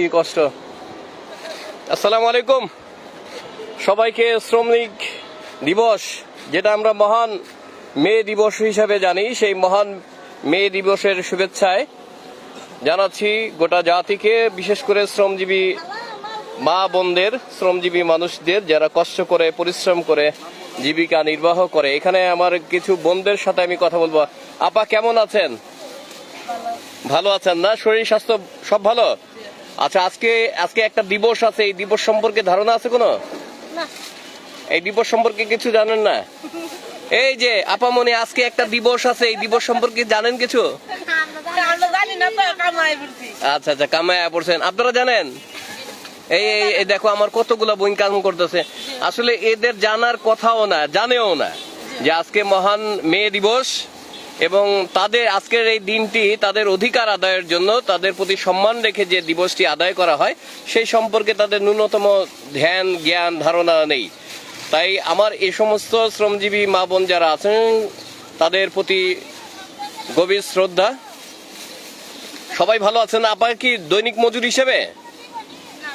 কি কষ্ট? আসসালামু আলাইকুম। সবাইকে শ্রমিক দিবস, যেটা আমরা মহান মে দিবস হিসাবে জানি, সেই মহান মে দিবসের শুভেচ্ছায় জানাচ্ছি গোটা জাতিকে, বিশেষ করে শ্রমজীবী মা বোনদের, শ্রমজীবী মানুষদের, যারা কষ্ট করে, পরিশ্রম করে, জীবিকা নির্বাহ করে। এখানে আমার কিছু বোনদের সাথে আমি কথা বলব। আপা, কেমন আছেন? ভালো আছেন না? শরীর স্বাস্থ্য সব ভালো? আচ্ছা আজকে আজকে একটা দিবস আছে এই দিবস সম্পর্কে ধারণা আছে কোনো? এই দিবস সম্পর্কে কিছু জানেন না? এই যে আপামনি আজকে একটা দিবস আছে এই দিবস সম্পর্কে জানেন কিছু? আচ্ছা আচ্ছা কামায়া পড়ছেন। আপনারা জানেন? এই এই এই দেখো আমার কতগুলা বই কাম করতেছে। আসলে এদের জানার কথাও না জানেও না যে আজকে মহান মেয়ে দিবস। এবং তাদের আজকের এই দিনটি তাদের অধিকার আদায়ের জন্য তাদের প্রতি সম্মান রেখে যে দিবসটি আদায় করা হয় সেই সম্পর্কে তাদের ন্যূনতম ধ্যান জ্ঞান ধারণা নেই। তাই আমার এই সমস্ত শ্রমজীবী মা বোন যারা আছেন তাদের প্রতি গভীর শ্রদ্ধা। সবাই ভালো আছেন? আপনার কি দৈনিক মজুর হিসেবে?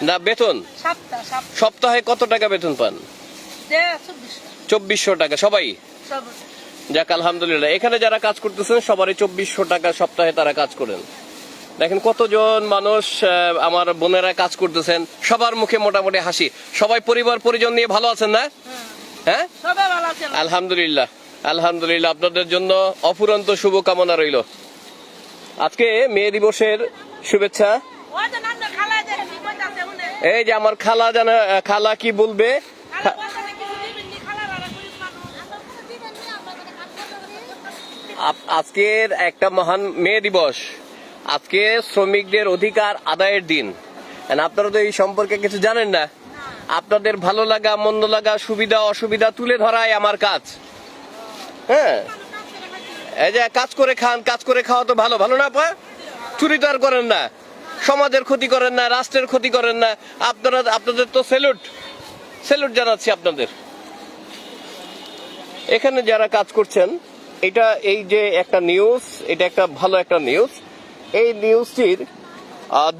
না বেতন? সপ্তাহে কত টাকা বেতন পান? চব্বিশশো টাকা। সবাই? সব যাক আলহামদুলিল্লাহ। এখানে যারা কাজ করতেছেন সবারই চব্বিশশো টাকা সপ্তাহে তারা কাজ করেন। দেখেন কতজন মানুষ আমার বোনেরা কাজ করতেছেন সবার মুখে মোটামুটি হাসি। সবাই পরিবার পরিজন নিয়ে ভালো আছেন না? হ্যাঁ? আলহামদুলিল্লাহ আলহামদুলিল্লাহ। আপনাদের জন্য অফুরন্ত শুভকামনা রইল। আজকে মেয়ে দিবসের শুভেচ্ছা। এই যে আমার খালা জানা খালা কি বলবে খালা পয়সা নাকি দিবেন নি খালা ভাড়া করিস মানুষ আপ- আজকের একটা মহান মে দিবস। আজকে শ্রমিকদের অধিকার আদায়ের দিন। আপনারা তো এই সম্পর্কে কিছু জানেন না। আপনাদের ভালো লাগা, মন্দ লাগা, সুবিধা, অসুবিধা তুলে ধরাই আমার কাজ। হ্যাঁ। এই যে কাজ করে খান, কাজ করে খাওয়া তো ভালো। ভালো না, আপা? চুরি তো আর করেন না। সমাজের ক্ষতি করেন না, রাষ্ট্রের ক্ষতি করেন না। আপনারা, আপনাদের তো সেলুট সেলুট জানাচ্ছি আপনাদের। এখানে যারা কাজ করছেন এটা এই যে একটা নিউজ এটা একটা ভালো একটা নিউজ এই নিউজটির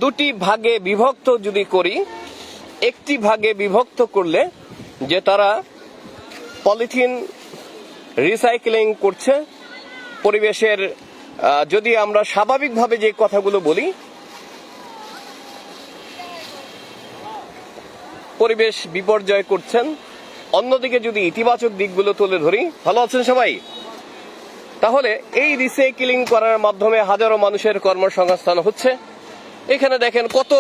দুটি ভাগে বিভক্ত যদি করি, একটি ভাগে বিভক্ত করলে যে তারা পলিথিন রিসাইক্লিং করছে, পরিবেশের যদি আমরা স্বাভাবিকভাবে যে কথাগুলো বলি, পরিবেশ বিপর্যয় করছেন। অন্যদিকে যদি ইতিবাচক দিকগুলো তুলে ধরি, ভালো আছেন সবাই? তাহলে এই রিসাইকেলিং করার মাধ্যমে হাজারো মানুষের কর্মসংস্থান হচ্ছে। এখানে দেখেন কত